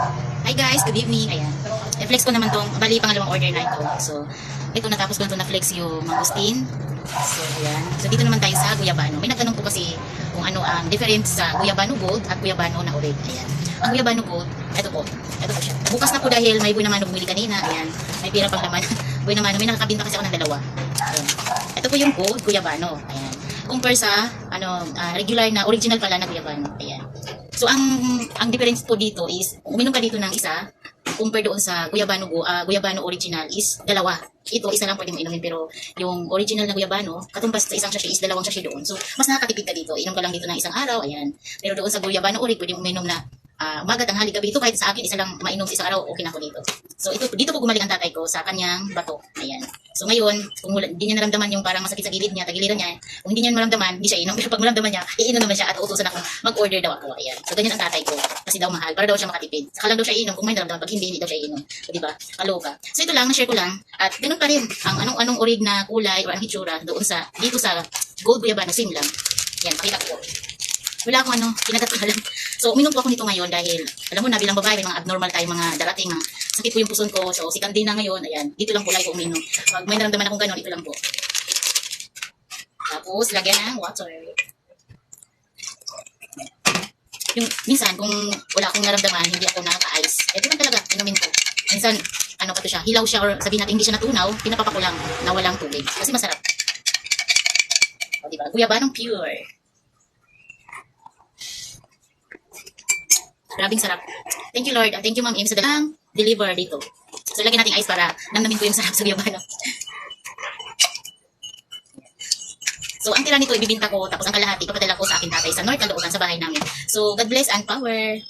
Hi guys, good evening. Ayan. I-flex ko naman tong, bali pangalawang order na ito. So, ito natapos ko na ito na-flex yung mangustin. So, ayan. So, dito naman tayo sa Guyabano. May nagtanong po kasi kung ano ang difference sa Guyabano Gold at Guyabano na Orig. Ayan. Ang Guyabano Gold, ito po. Ito po siya. Bukas na po dahil may buhay naman bumili kanina. Ayan. May pira pang laman. buhay naman. May nakakabinta kasi ako ng dalawa. Ayan. Ito po yung Gold Guyabano. Ayan. Compare sa ano, ah, regular na original pala na Guyabano. Ayan. So ang ang difference po dito is uminom ka dito ng isa compare doon sa Guyabano Go, ah, Guyabano original is dalawa. Ito isa lang pwede mo inumin pero yung original na Guyabano katumbas sa isang sachet is dalawang sachet doon. So mas nakakatipid ka dito. Inom ka lang dito ng isang araw, ayan. Pero doon sa Guyabano ori pwede mo uminom na ah, umaga, tanghali, gabi. Ito kahit sa akin isa lang mainom sa isang araw, okay na ako dito. So ito dito po gumaling ang tatay ko sa kanyang bato. Ayan. So ngayon, kung hindi niya naramdaman yung parang masakit sa gilid niya, tagiliran niya, kung hindi niya maramdaman, hindi siya inom. Pero pag maramdaman niya, iinom naman siya at uutusan ako mag-order daw ako. Ayan. So ganyan ang tatay ko. Kasi daw mahal, para daw siya makatipid. Saka lang daw siya iinom kung may naramdaman. Pag hindi, hindi daw siya iinom. So, di ba? Kaloka. So ito lang, na-share ko lang. At ganun pa rin, ang anong-anong orig na kulay o ang hitsura doon sa, dito sa Gold Guyabano, same lang. Yan, pakita ko. Wala akong ano, kinagat ko na lang. So, uminom po ako nito ngayon dahil, alam mo na, bilang babae, may mga abnormal tayo, mga darating, mga sakit po yung puson ko. So, sikan din na ngayon, ayan, dito lang po lagi ko uminom. Pag may naramdaman akong gano'n, ito lang po. Tapos, lagyan ng water. Yung, minsan, kung wala akong naramdaman, hindi ako nakaka-ice, ito lang talaga, inumin ko. Minsan, ano pa to siya, hilaw siya, or sabihin natin, hindi siya natunaw, pinapapa ko lang na walang tubig. Kasi masarap. O, diba? Guyabanong pure. Grabing sarap. Thank you, Lord. Thank you, Ma'am Im, sa dalang deliver dito. So, lagyan natin ice para namnamin ko yung sarap sa guyabano. So, ang tira nito, ibibinta ko, tapos ang kalahati, papadala ko sa akin tatay sa North Caloocan, sa bahay namin. So, God bless and power.